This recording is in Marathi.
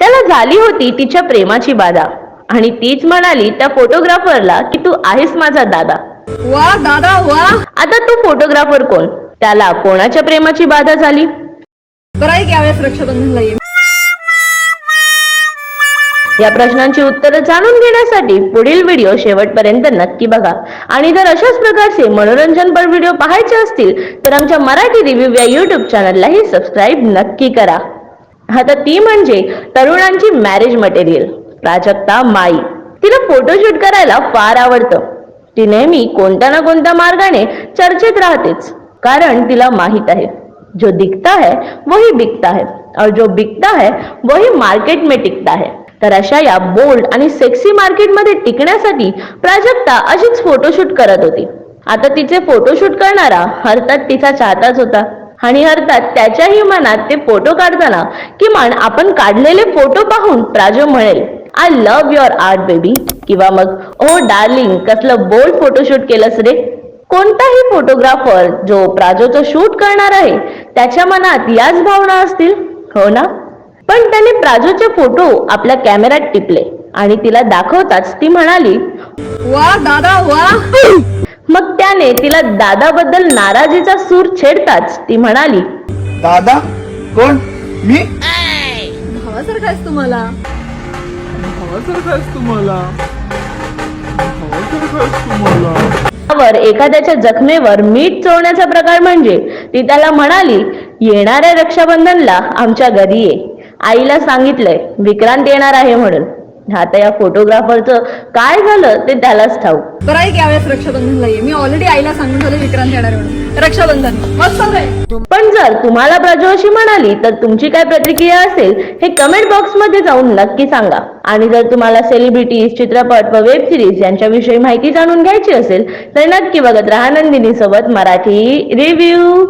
त्याला झाली होती तिच्या प्रेमाची बाधा. आणि तीच म्हणाली त्या फोटोग्राफरला की तू आहेस माझा दादा. वा दादा वा. आता तो फोटोग्राफर कोण? त्याला कोणाच्या प्रेमाची बाधा झाली? यावेळेस रक्षाबंधनला या. प्रश्नांची उत्तरं जाणून घेण्यासाठी पुढील व्हिडिओ शेवटपर्यंत नक्की बघा. आणि जर अशाच प्रकारचे मनोरंजनपर व्हिडिओ पाहायचे असतील तर आमच्या मराठी रिव्ह्यू या युट्यूब चॅनललाही सबस्क्राईब नक्की करा. आता ती म्हणजे तरुणांची मॅरेज मटेरियल प्राजक्ता माई. तिला फोटोशूट करायला फार आवडतं. ती नेहमी कोणत्या ना कोणत्या मार्गाने चर्चेत राहतेच. कारण तिला माहीत आहे जो दिखता है वही बिकता है. और जो बिकता है वही मार्केट में टिकता है. तर अशा या बोल्ड आणि सेक्सी मार्केटमध्ये टिकण्यासाठी प्राजक्ता अशीच फोटोशूट करत होती. आता तिचे फोटोशूट करणारा हरतात तिचा चाहताच होता. आणि अर्थात त्याच्याही मनात ते फोटो काढताना किमान आपण काढलेले फोटो पाहून प्राजो म्हणेल I love your art baby किंवा मग ओ डार्लिंग कसलं बोल्ड फोटोशूट केलंस रे. कोणताही फोटोग्राफर जो प्राजोचं शूट करणार आहे त्याच्या मनात याच भावना असतील हो ना? पण त्याने प्राजोचे फोटो आपल्या कॅमेऱ्यात टिपले आणि तिला दाखवताच ती म्हणाली वा दादा वा त्याने तिला दादाबद्दल नाराजीचा सूर छेडताच ती म्हणाली दादा कोण? मी? भावासारखा आहेस तुम्हाला. भावासारखं आहेस तुम्हाला. भावासारखं आहेस तुम्हाला. वर एखाद्याच्या जखमेवर मीठ चोळण्याचा प्रकार म्हणजे ती त्याला म्हणाली येणाऱ्या रक्षाबंधनला आमच्या घरी ये. आईला सांगितलंय विक्रांत येणार आहे म्हणून. आता या फोटोग्राफरचं काय झालं ते त्यालाच ठाऊक. बरं आहे की यावेळेस रक्षाबंधनला ये मी ऑलरेडी आईला सांगून ठेवलं विक्रांत येणार आहे म्हणून रक्षाबंधन. मस्त आहे पण जर तुम्हाला प्राजू अशी म्हणाली तर तुमची काय प्रतिक्रिया असेल हे कमेंट बॉक्समध्ये जाऊन नक्की सांगा. आणि जर तुम्हाला सेलिब्रिटीज चित्रपट व वेब सिरीज यांच्याविषयी माहिती जाणून घ्यायची असेल तर नक्की बघत राहा नंदिनी सोबत मराठी रिव्ह्यू